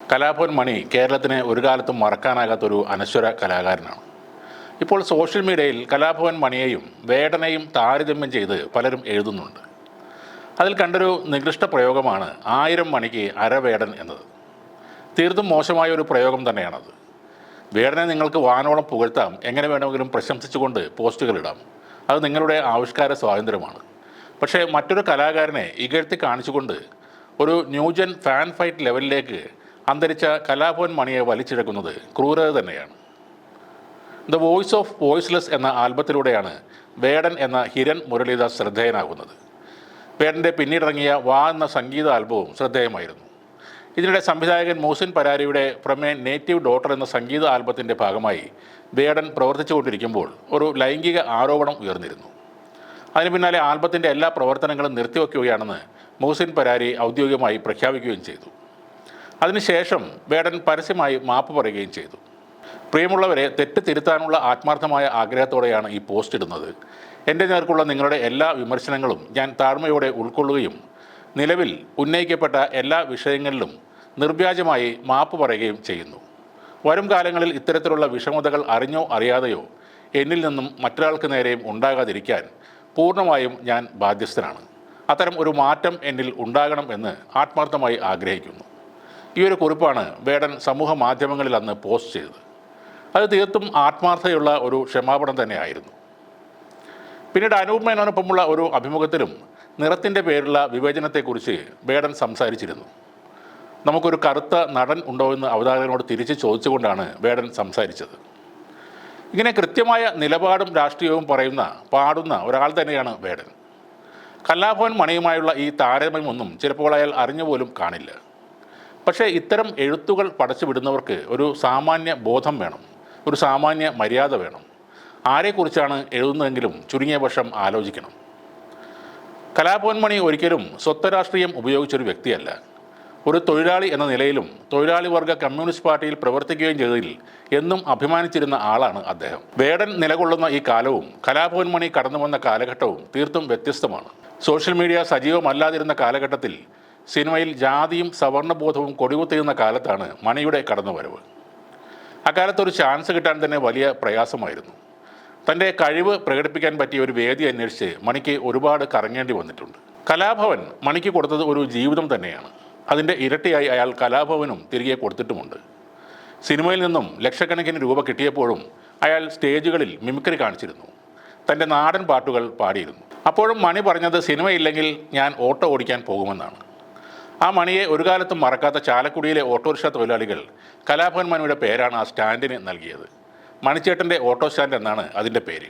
കലാഭവൻ മണി കേരളത്തിന് ഒരു കാലത്തും മറക്കാനാകാത്തൊരു അനശ്വര കലാകാരനാണ്. ഇപ്പോൾ സോഷ്യൽ മീഡിയയിൽ കലാഭവൻ മണിയെയും വേടനെയും താരതമ്യം ചെയ്ത് പലരും എഴുതുന്നുണ്ട്. അതിൽ കണ്ടൊരു നികൃഷ്ട പ്രയോഗമാണ് ആയിരം മണിക്ക് അരവേടൻ എന്നത്. തീർത്തും മോശമായ ഒരു പ്രയോഗം തന്നെയാണത്. വേടനെ നിങ്ങൾക്ക് വാനോളം പുകഴ്ത്താം എങ്ങനെ വേണമെങ്കിലും പ്രശംസിച്ചുകൊണ്ട് പോസ്റ്റുകൾ ഇടാം. അത് നിങ്ങളുടെ ആവിഷ്കാര സ്വാതന്ത്ര്യമാണ്. പക്ഷേ മറ്റൊരു കലാകാരനെ ഇകഴ്ത്തി കാണിച്ചുകൊണ്ട് ഒരു ന്യൂജൻ ഫാൻ ഫൈറ്റ് ലെവലിലേക്ക് അന്തരിച്ച കലാഭവൻ മണിയെ വലിച്ചിഴക്കുന്നത് ക്രൂരത തന്നെയാണ്. ദ വോയിസ് ഓഫ് വോയിസ്ലെസ് എന്ന ആൽബത്തിലൂടെയാണ് വേടൻ എന്ന ഹിരൺ മുരളീദാസ് ശ്രദ്ധേയനാകുന്നത്. വേടന്റെ പിന്നീടിറങ്ങിയ വാ എന്ന സംഗീത ആൽബവും ശ്രദ്ധേയമായിരുന്നു. ഇതിനിടെ സംവിധായകൻ മോസിൻ പരാരിയുടെ പ്രമേ നേറ്റീവ് ഡോട്ടർ എന്ന സംഗീത ആൽബത്തിന്റെ ഭാഗമായി വേടൻ പ്രവർത്തിച്ചുകൊണ്ടിരിക്കുമ്പോൾ ഒരു ലൈംഗിക ആരോപണം ഉയർന്നിരുന്നു. അതിന് പിന്നാലെ ആൽബത്തിന്റെ എല്ലാ പ്രവർത്തനങ്ങളും നിർത്തിവെക്കുകയാണെന്ന് മോസിൻ പരാരി ഔദ്യോഗികമായി പ്രഖ്യാപിക്കുകയും ചെയ്തു. അതിനുശേഷം വേടൻ പരസ്യമായി മാപ്പ് പറയുകയും ചെയ്തു. പ്രിയമുള്ളവരെ തെറ്റ് തിരുത്താനുള്ള ആത്മാർത്ഥമായ ആഗ്രഹത്തോടെയാണ് ഈ പോസ്റ്റ് ഇടുന്നത്. എന്റെ നേർക്കുള്ള നിങ്ങളുടെ എല്ലാ വിമർശനങ്ങളും ഞാൻ താഴ്മയോടെ ഉൾക്കൊള്ളുകയും നിലവിൽ ഉന്നയിക്കപ്പെട്ട എല്ലാ വിഷയങ്ങളിലും നിർവ്യാജമായി മാപ്പ് പറയുകയും ചെയ്യുന്നു. വരും കാലങ്ങളിൽ ഇത്തരത്തിലുള്ള വിഷമതകൾ അറിഞ്ഞോ അറിയാതെയോ എന്നിൽ നിന്നും മറ്റൊരാൾക്ക് നേരെയും ഉണ്ടാകാതിരിക്കാൻ പൂർണമായും ഞാൻ ബാധ്യസ്ഥനാണ്. അത്തരം ഒരു മാറ്റം എന്നിൽ ഉണ്ടാകണം എന്ന് ആത്മാർത്ഥമായി ആഗ്രഹിക്കുന്നു. ഈ ഒരു കുറിപ്പാണ് വേടൻ സമൂഹ മാധ്യമങ്ങളിൽ അന്ന് പോസ്റ്റ് ചെയ്തത്. അത് തീർത്തും ആത്മാർത്ഥതയുള്ള ഒരു ക്ഷമാപണം തന്നെയായിരുന്നു. പിന്നീട് അനൂപ് മേനോനൊപ്പമുള്ള ഒരു അഭിമുഖത്തിലും നിറത്തിന്റെ പേരിലുള്ള വിവേചനത്തെക്കുറിച്ച് വേടൻ സംസാരിച്ചിരുന്നു. നമുക്കൊരു കറുത്ത നടൻ ഉണ്ടോ എന്ന് അവതാരകനോട് തിരിച്ച് ചോദിച്ചുകൊണ്ടാണ് വേടൻ സംസാരിച്ചത്. ഇങ്ങനെ കൃത്യമായ നിലപാടും രാഷ്ട്രീയവും പറയുന്ന പാടുന്ന ഒരാൾ തന്നെയാണ് വേടൻ. കല്ലാഭവൻ മണിയുമായുള്ള ഈ താരതമ്യമൊന്നും ചിലപ്പോൾ അയാൾ അറിഞ്ഞുപോലും കാണില്ല. പക്ഷേ ഇത്തരം എഴുത്തുകൾ പടച്ചു വിടുന്നവർക്ക് ഒരു സാമാന്യ ബോധം വേണം ഒരു സാമാന്യ മര്യാദ വേണം. ആരെക്കുറിച്ചാണ് എഴുതുന്നതെങ്കിലും ചുരുങ്ങിയ പക്ഷം ആലോചിക്കണം. കലാഭവൻമണി ഒരിക്കലും സ്വത്വരാഷ്ട്രീയം ഉപയോഗിച്ചൊരു വ്യക്തിയല്ല. ഒരു തൊഴിലാളി എന്ന നിലയിലും തൊഴിലാളി വർഗ കമ്മ്യൂണിസ്റ്റ് പാർട്ടിയിൽ പ്രവർത്തിക്കുകയും ചെയ്തതിൽ എന്നും അഭിമാനിച്ചിരുന്ന ആളാണ് അദ്ദേഹം. വേടൻ നിലകൊള്ളുന്ന ഈ കാലവും കലാഭവൻ മണി കടന്നു വന്ന കാലഘട്ടവും തീർത്തും വ്യത്യസ്തമാണ്. സോഷ്യൽ മീഡിയ സജീവമല്ലാതിരുന്ന കാലഘട്ടത്തിൽ സിനിമയിൽ ജാതിയും സവർണബോധവും കൊടികുത്തിയുന്ന കാലത്താണ് മണിയുടെ കടന്നുവരവ്. അക്കാലത്ത് ഒരു ചാൻസ് കിട്ടാൻ തന്നെ വലിയ പ്രയാസമായിരുന്നു. തന്റെ കഴിവ് പ്രകടിപ്പിക്കാൻ പറ്റിയ ഒരു വേദി അന്വേഷിച്ച് മണിക്ക് ഒരുപാട് കറങ്ങേണ്ടി വന്നിട്ടുണ്ട്. കലാഭവൻ മണിക്ക് കൊടുത്തത് ഒരു ജീവിതം തന്നെയാണ്. അതിന്റെ ഇരട്ടിയായി അയാൾ കലാഭവനും തിരികെ കൊടുത്തിട്ടുമുണ്ട്. സിനിമയിൽ നിന്നും ലക്ഷക്കണക്കിന് രൂപ കിട്ടിയപ്പോഴും അയാൾ സ്റ്റേജുകളിൽ മിമിക്രി കാണിച്ചിരുന്നു. തന്റെ നാടൻ പാട്ടുകൾ പാടിയിരുന്നു. അപ്പോഴും മണി പറഞ്ഞത് സിനിമയില്ലെങ്കിൽ ഞാൻ ഓട്ടോ ഓടിക്കാൻ പോകുമെന്നാണ്. ആ മണിയെ ഒരു കാലത്തും മറക്കാത്ത ചാലക്കുടിയിലെ ഓട്ടോറിക്ഷ തൊഴിലാളികൾ കലാഭവൻ മണിയുടെ പേരാണ് ആ സ്റ്റാൻഡിന് നൽകിയത്. മണിച്ചേട്ടന്റെ ഓട്ടോ സ്റ്റാൻഡ് എന്നാണ് അതിന്റെ പേര്.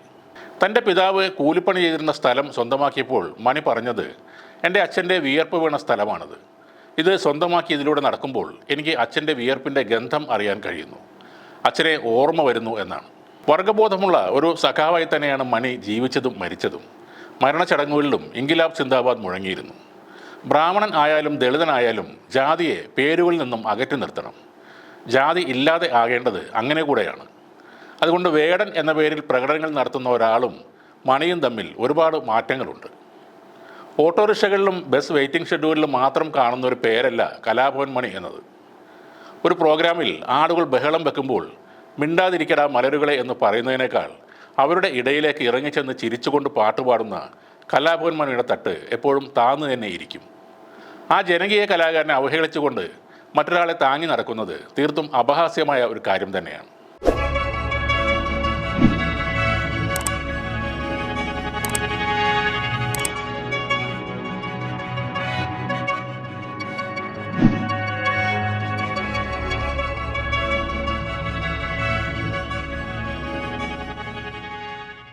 തന്റെ പിതാവ് കൂലിപ്പണി ചെയ്തിരുന്ന സ്ഥലം സ്വന്തമാക്കിയപ്പോൾ മണി പറഞ്ഞത് എന്റെ അച്ഛന്റെ വിയർപ്പ് വീണ സ്ഥലമാണിത്. ഇത് സ്വന്തമാക്കി ഇതിലൂടെ നടക്കുമ്പോൾ എനിക്ക് അച്ഛന്റെ വിയർപ്പിന്റെ ഗന്ധം അറിയാൻ കഴിയുന്നു. അച്ഛനെ ഓർമ്മ വരുന്നു എന്നാണ്. വർഗബോധമുള്ള ഒരു സഖാവായി തന്നെയാണ് മണി ജീവിച്ചതും മരിച്ചതും. മരണച്ചടങ്ങുകളിലും ഇൻകിലാബ് സിന്ദാബാദ് മുഴങ്ങിയിരുന്നു. ബ്രാഹ്മണൻ ആയാലും ദളിതനായാലും ജാതിയെ പേരുകളിൽ നിന്നും അകറ്റി നിർത്തണം. ജാതി ഇല്ലാതെ ആകേണ്ടത് അങ്ങനെ കൂടെയാണ്. അതുകൊണ്ട് വേടൻ എന്ന പേരിൽ പ്രകടനങ്ങൾ നടത്തുന്ന ഒരാളും മണിയും തമ്മിൽ ഒരുപാട് മാറ്റങ്ങളുണ്ട്. ഓട്ടോറിക്ഷകളിലും ബസ് വെയിറ്റിംഗ് ഷെഡ്യൂളിലും മാത്രം കാണുന്ന ഒരു പേരല്ല കലാഭവൻ മണി എന്നത്. ഒരു പ്രോഗ്രാമിൽ ആളുകൾ ബഹളം വെക്കുമ്പോൾ മിണ്ടാതിരിക്കട മലരുകളെ എന്ന് പറയുന്നതിനേക്കാൾ അവരുടെ ഇടയിലേക്ക് ഇറങ്ങിച്ചെന്ന് ചിരിച്ചുകൊണ്ട് പാട്ടുപാടുന്ന കലാഭവൻ മണിയുടെ തട്ട് എപ്പോഴും താന്നു തന്നെ ഇരിക്കും. ആ ജനകീയ കലാകാരനെ അവഹേളിച്ചുകൊണ്ട് മറ്റൊരാളെ താങ്ങി നടക്കുന്നത് തീർത്തും അപഹാസ്യമായ ഒരു കാര്യം തന്നെയാണ്.